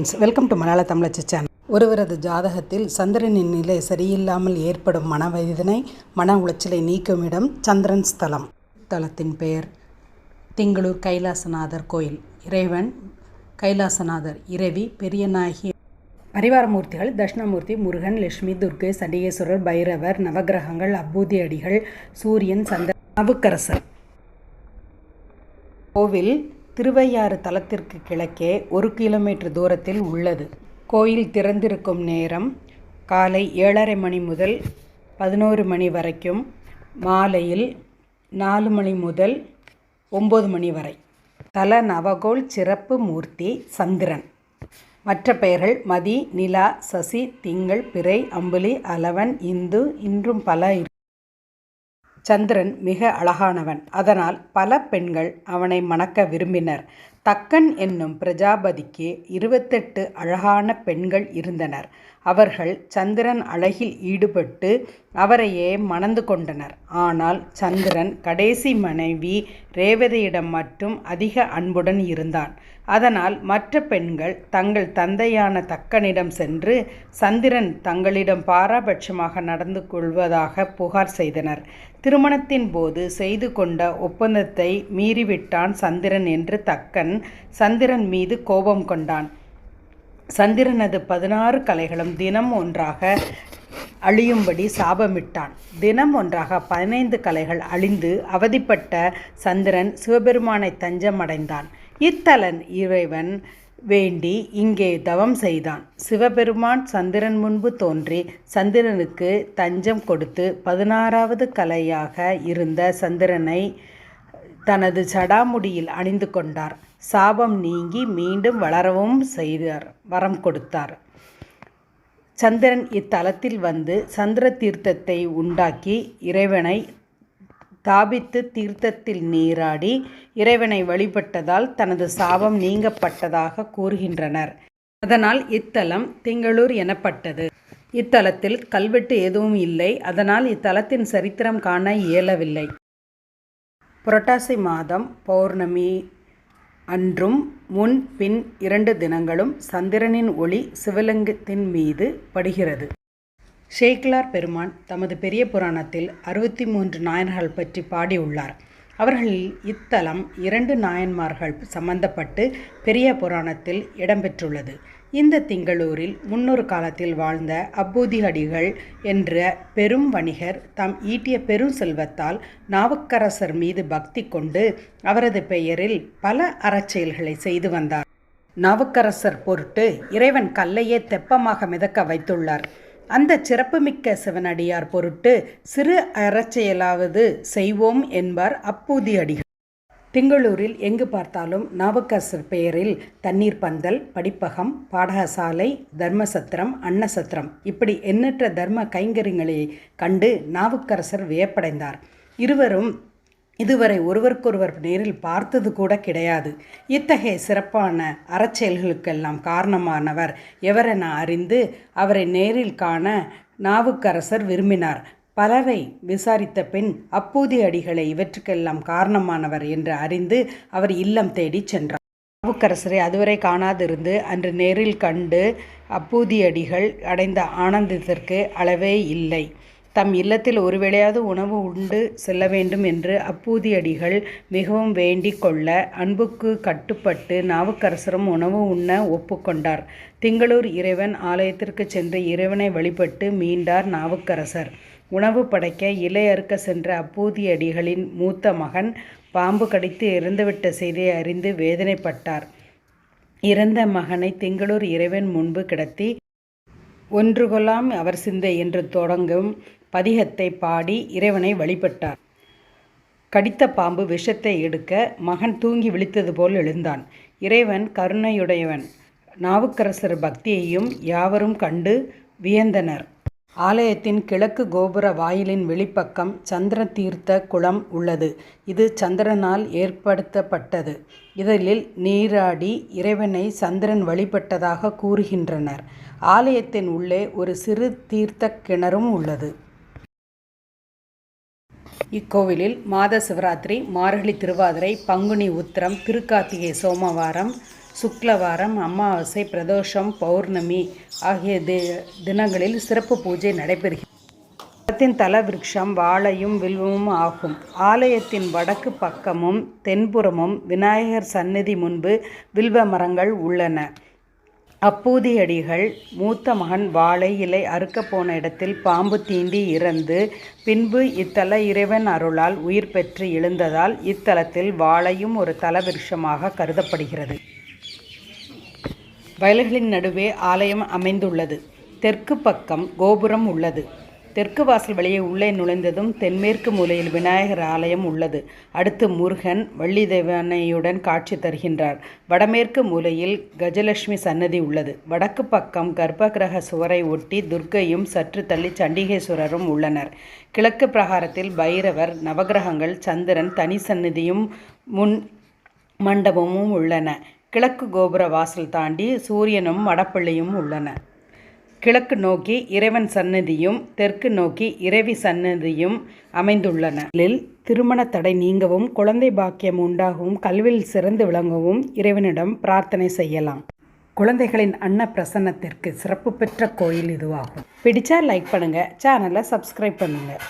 Welcome to மலையாள தமிழச்சி channel ஒருவரது ஜாதகத்தில் சந்திரனின் நிலை சரியில்லாமல் ஏற்படும் மனவேதனை மன உளைச்சலை நீக்கும் இடம் சந்திரன் ஸ்தலம். தலத்தின் பெயர் திங்களூர் கைலாசநாதர் கோயில். இறைவன் கைலாசநாதர் இரவி பெரியநாயகி பரிவாரமூர்த்திகள் தட்சிணமூர்த்தி முருகன் லட்சுமி துர்க்கை சண்டிகேஸ்வரர் பைரவர் நவகிரகங்கள் அப்பூதி அடிகள் சூரியன் சந்திர நவுக்கரசர். கோவில் திருவையாறு தலத்திற்கு கிழக்கே ஒரு கிலோமீட்டர் தூரத்தில் உள்ளது. கோயில் திறந்திருக்கும் நேரம் காலை ஏழரை மணி முதல் பதினோரு மணி வரைக்கும் மாலையில் நாலு மணி முதல் ஒம்பது மணி வரை. தல நவகோல் சிறப்பு மூர்த்தி சந்திரன். மற்ற பெயர்கள் மதி நிலா சசி திங்கள் பிறை அம்புலி அலவன் இந்து இன்றும் பல சந்திரன் மிக அழகானவன். அதனால் பல பெண்கள் அவனை மணக்க விரும்பினர். தக்கன் என்னும் பிரஜாபதிக்கு இருபத்தெட்டு அழகான பெண்கள் இருந்தனர். அவர்கள் சந்திரன் அழகில் ஈடுபட்டு அவரையே மணந்து கொண்டனர். ஆனால் சந்திரன் கடைசி மனைவி ரேவதியிடம் மட்டும் அதிக அன்புடன் இருந்தான். அதனால் மற்ற பெண்கள் தங்கள் தந்தையான தக்கனிடம் சென்று சந்திரன் தங்களிடம் பாராபட்சமாக நடந்து கொள்வதாக புகார் செய்தனர். திருமணத்தின் போது செய்து கொண்ட ஒப்பந்தத்தை மீறிவிட்டான் சந்திரன் என்று தக்கன் சந்திரன் மீது கோபம் கொண்டான். சந்திரனது பதினாறு கலைகளும் தினம் ஒன்றாக அழியும்படி சாபமிட்டான். தினம் ஒன்றாக பதினைந்து கலைகள் அழிந்து அவதிப்பட்ட சந்திரன் சிவபெருமானை தஞ்சமடைந்தான். இத்தலன் இறைவன் வேண்டி இங்கே தவம் செய்தான். சிவபெருமான் சந்திரன் முன்பு தோன்றி சந்திரனுக்கு தஞ்சம் கொடுத்து பதினாறாவது கலையாக இருந்த சந்திரனை தனது சடாமுடியில் அணிந்து கொண்டார். சாபம் நீங்கி மீண்டும் வளரவும் செய்தார். வரம் கொடுத்தார். சந்திரன் இத்தலத்தில் வந்து சந்திர தீர்த்தத்தை உண்டாக்கி இறைவனை தாபித்து தீர்த்தத்தில் நீராடி இறைவனை வழிபட்டதால் தனது சாபம் நீங்கப்பட்டதாக கூறுகின்றனர். அதனால் இத்தலம் திங்களூர் எனப்பட்டது. இத்தலத்தில் கல்வெட்டு எதுவும் இல்லை. அதனால் இத்தலத்தின் சரித்திரம் காண இயலவில்லை. புரட்டாசி மாதம் பௌர்ணமி அன்றும் முன் பின் இரண்டு தினங்களும் சந்திரனின் ஒளி சிவலிங்கத்தின் மீது படுகிறது. ஷேக்லார் பெருமான் தமது பெரிய புராணத்தில் அறுபத்தி மூன்று நாயன்கள் பற்றி பாடியுள்ளார். அவர்களில் இத்தலம் இரண்டு நாயன்மார்கள் சம்பந்தப்பட்டு பெரிய புராணத்தில் இடம்பெற்றுள்ளது இந்த திங்களூரில் முன்னொரு காலத்தில் வாழ்ந்த அப்பூதியடிகள் என்ற பெரும் வணிகர் தாம் ஈட்டிய பெரும் செல்வத்தால் நாவுக்கரசர் மீது பக்தி கொண்டு அவரது பெயரில் பல அறச்செயல்களை செய்து வந்தார். நாவுக்கரசர் பொருட்டு இறைவன் கல்லையே தெப்பமாக மிதக்க வைத்துள்ளார். அந்த சிறப்புமிக்க சிவனடியார் பொருட்டு சிறு அறச்செயலாவது செய்வோம் என்பார் அப்பூதி திங்களூரில் எங்கு பார்த்தாலும் நாவுக்கரசர் பெயரில் தண்ணீர் பந்தல் படிப்பகம் பாடகசாலை தர்மசத்திரம் அன்னசத்திரம். இப்படி எண்ணற்ற தர்ம கைங்கரியங்களை கண்டு நாவுக்கரசர் வியப்படைந்தார். இருவரும் இதுவரை ஒருவருக்கொருவர் நேரில் பார்த்தது கூட கிடையாது. இத்தகைய சிறப்பான அறச்செயல்களுக்கெல்லாம் காரணமானவர் எவரென அறிந்து அவரை நேரில் காண நாவுக்கரசர் விரும்பினார். பலரை விசாரித்த பின் அப்பூதி அடிகளை இவற்றுக்கெல்லாம் காரணமானவர் என்று அறிந்து அவர் இல்லம் தேடிச் சென்றார். நாவுக்கரசரை அதுவரை காணாதிருந்து அன்று நேரில் கண்டு அப்பூதியடிகள் அடைந்த ஆனந்தத்திற்கு அளவே இல்லை. தம் இல்லத்தில் ஒருவேளையாவது உணவு உண்டு செல்ல வேண்டும் என்று அப்பூதியடிகள் மிகவும் வேண்டிக் கொள்ள அன்புக்கு கட்டுப்பட்டு நாவுக்கரசரும் உணவு உண்ண ஒப்புக்கொண்டார் திங்களூர் இறைவன் ஆலயத்திற்கு சென்று இறைவனை வழிபட்டு மீண்டார் நாவுக்கரசர். உணவு படைக்க இலை அறுக்க சென்ற அப்பூதியடிகளின் மூத்த மகன் பாம்பு கடித்து இறந்துவிட்ட செய்தியை அறிந்து வேதனைப்பட்டார். இறந்த மகனை திங்களூர் இறைவன் முன்பு கிடத்தி ஒன்று அவர் சிந்தை என்று தொடங்கும் பதிகத்தை பாடி இறைவனை வழிபட்டார். கடித்த பாம்பு விஷத்தை எடுக்க மகன் தூங்கி விழித்தது போல் எழுந்தான். இறைவன் கருணையுடையவன். நாவுக்கரசர் பக்தியையும் யாவரும் கண்டு வியந்தனர். ஆலயத்தின் கிழக்கு கோபுர வாயிலின் வெளிப்பக்கம் சந்திர தீர்த்த குளம் உள்ளது. இது சந்திரனால் ஏற்படுத்தப்பட்டது. இதழில் நீராடி இறைவனை சந்திரன் வழிபட்டதாக கூறுகின்றனர். ஆலயத்தின் உள்ளே ஒரு சிறு தீர்த்த கிணறும் உள்ளது. இக்கோவிலில் மாத சிவராத்திரி மார்கழி திருவாதிரை பங்குனி உத்திரம் திருக்கார்த்திகை சோமவாரம் சுக்லவாரம் அமாவாசை பிரதோஷம் பௌர்ணமி ஆகிய தி தினங்களில் சிறப்பு பூஜை நடைபெறுகிறது. மரத்தின் தல விருட்சம் வாழையும் வில்வமும் ஆகும். ஆலயத்தின் வடக்கு பக்கமும் தென்புறமும் விநாயகர் சந்நிதி முன்பு வில்வ மரங்கள் உள்ளன. அப்பூதியடிகள் மூத்த மகன் வாழை இலை அறுக்கப் போன இடத்தில் பாம்பு தீண்டி இறந்து பின்பு இத்தல இறைவன் அருளால் உயிர் பெற்று எழுந்ததால் இத்தலத்தில் வாழையும் ஒரு தலவிருஷமாக கருதப்படுகிறது. வயல்களின் நடுவே ஆலயம் அமைந்துள்ளது. தெற்கு பக்கம் கோபுரம் உள்ளது. தெற்கு வாசல் வழியே உள்ளே நுழைந்ததும் தென்மேற்கு மூலையில் விநாயகர் ஆலயம் உள்ளது. அடுத்து முருகன் வள்ளி தேவனையுடன் காட்சி தருகின்றார். வடமேற்கு மூலையில் கஜலட்சுமி சன்னதி உள்ளது. வடக்கு பக்கம் கர்ப்பகிரக சுவரை ஒட்டி துர்க்கையும் சற்று தள்ளி சண்டிகேஸ்வரரும் உள்ளனர். கிழக்கு பிரகாரத்தில் பைரவர் நவகிரகங்கள் சந்திரன் தனி சன்னதியும் முன் மண்டபமும் உள்ளன. கிழக்கு கோபுர வாசல் தாண்டி சூரியனும் மடப்பள்ளியும் உள்ளன. கிழக்கு நோக்கி இறைவன் சன்னதியும் தெற்கு நோக்கி இறைவி சன்னதியும் அமைந்துள்ளன. திருமண தடை நீங்கவும் குழந்தை பாக்கியம் உண்டாகவும் கல்வியில் சிறந்து விளங்கவும் இறைவனிடம் பிரார்த்தனை செய்யலாம். குழந்தைகளின் அன்ன பிரசன்னத்திற்கு சிறப்பு பெற்ற கோயில் இதுவாகும். பிடிச்சா லைக் பண்ணுங்கள் சேனலை சப்ஸ்கிரைப் பண்ணுங்கள்